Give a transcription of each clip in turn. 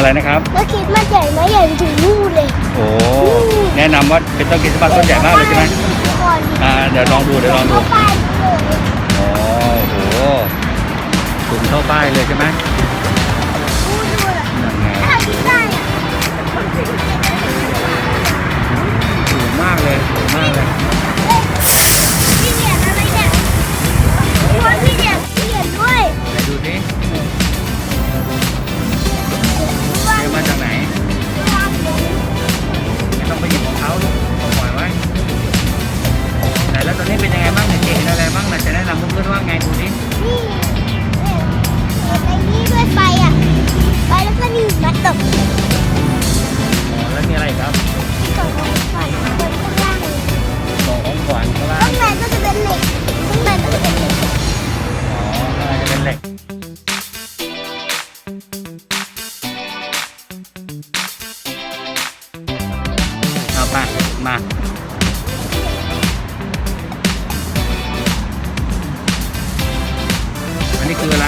อะไรนะครับแล้วคิดมันใหญ่ไหมใหญ่ถึงนู่นเลย โอ้แนะนำว่าเป็นต้นคริสต์มาสต้นใหญ่มากเลยใช่ไหมก่อนอ่าเดี๋ยวลองดูเดี๋ยวลองดูเข้าไปเลยอ๋อโอ้โหสูงเท่าป้ายเลยใช่ไหม เอาไป มาอันนี้คืออะไร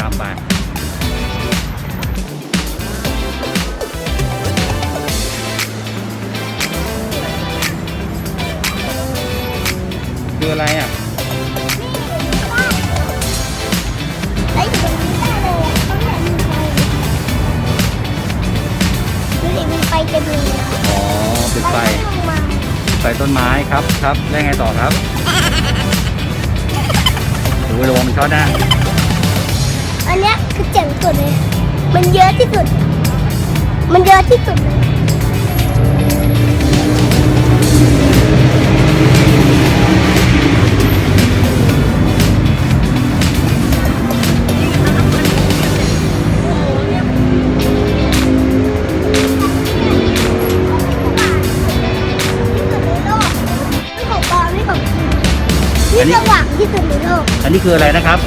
ตามไปคืออะไรอะไอ้ยอยู่ตรงนี้ได้เลยอะต้องแบบมีไฟดูดิมีไฟเต็มเลยอะอ๋อปิดไฟลงมาไฟต้นไม้ครับครับ แล้วไงต่อครับดูระวังมันช็อตนะ อันเนี้ยคือเจ๋งสุดเลย มันเยอะที่สุด มันเยอะที่สุดเลยของปลอมนี่ของจริงอันนี้นี่สว่างที่สุดในโลก อันนี้คืออะไรนะครับ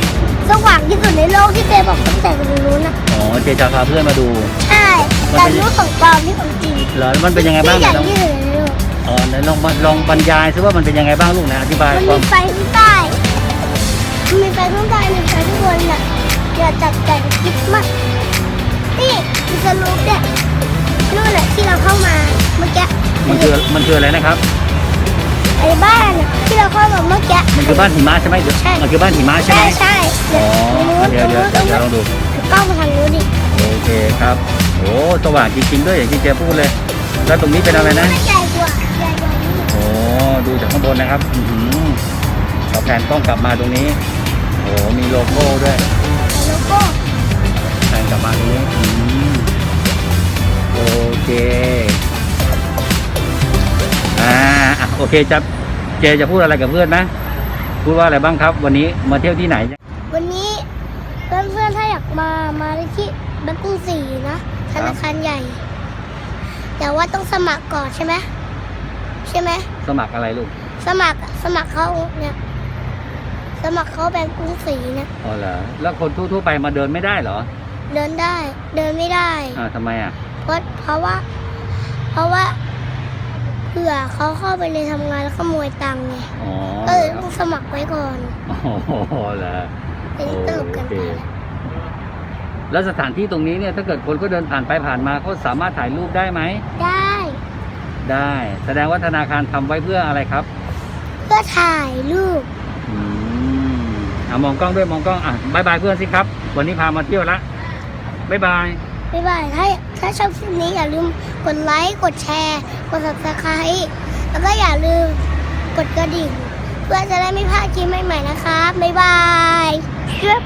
สว่างที่สุดในโลกที่เจบอกตั้งแต่ตรงนู้นนะอ๋อเจจะพาเพื่อนมาดู ใช่มันแต่เป็นรู้ของปลอมนี่ของจริงเหรอแล้วมันเป็นยังไงบ้างที่ใหญ่เนี่ยลองที่สุดในโลกอ๋อไหนลองมาลองบรรยายซิว่ามันเป็นยังไงบ้างลูกนะอธิบายมันความีมไฟข้างใต้มันมีไฟข้างใต้มีไฟข้างบนน่ะอย่าจัดแต่งคริดมากนี่มีสลูปเนี่ยนู่นแหละที่เราเข้ามาเมื่อกี้มันคือมันคืออะไรนะครับ ไอ้บ้านน่ะที่เราเข้ามาเมื่อกี้มันคือบ้านหิมะใช่ไหมเดี๋ยวใช่ มันคือบ้านหิมะใช่ไหใช่มใช่อ๋อเดี๋ยวเดี๋ยวเดี๋ยวเดี๋ยวลองดูกล้องมาทางนู้นดิโอเคครับโอ้สว่างจริงๆด้วยอย่างที่เจพูดเลย แล้วตรงนี้เป็นอะไรนะ ใหญ่กว่าใหญ่กว่านี้โอ้ดูจากข้างบนนะครับอือหือเราแผนกล้องกลับมาตรงนี้โอ้มีโลโก้ด้วยโลโก้แผนกลับมาตรงนี้อืมโอเค โอเคจะเจจะพูดอะไรกับเพื่อนไหมพูดว่าอะไรบ้างครับวันนี้มาเที่ยวที่ไหน วันนี้เพื่อนๆถ้าอยากมามาได้ที่บัตตุ้งสีนะธนาคารใหญ่ แต่ว่าต้องสมัครก่อนใช่ไหมใช่ไหมสมัครอะไรลูก สมัครสมัครเขาเนี่ยสมัครเขาแบงก์กรุงศรีเนี่ยอ๋อเหรอแล้วคนทั่วๆไปมาเดินไม่ได้เหรอ เดินได้ เดินไม่ได้อ่าทำไมอะเพราะเพราะว่า เพราะว่า เผื่อเขาเข้าไปในทำงานแล้วขโมยตังค์ไงอ๋อก็เลยต้องสมัครไว้ก่อนอ๋อเหรอเป็นตลกกันไปโอเคแล้วสถานที่ตรงนี้เนี่ยถ้าเกิดคนก็เดินผ่านไปผ่านมาเขาสามารถถ่ายรูปได้ไหม ได้ได้ แสดงว่าธนาคารทำไว้เพื่ออะไรครับเพื่อถ่ายรูปอืมอะมองกล้องด้วยมองกล้องอะบายบายเพื่อนสิครับ วันนี้พามาเที่ยวละบายบาย บ๊ายบาย ถ้าถ้าชอบคลิปนี้อย่าลืมกดไลค์ กดแชร์ กด subscribe แล้วก็อย่าลืมกดกระดิ่ง เพื่อจะได้ไม่พลาดคลิปใหม่ๆนะครับ บ๊ายบายครับ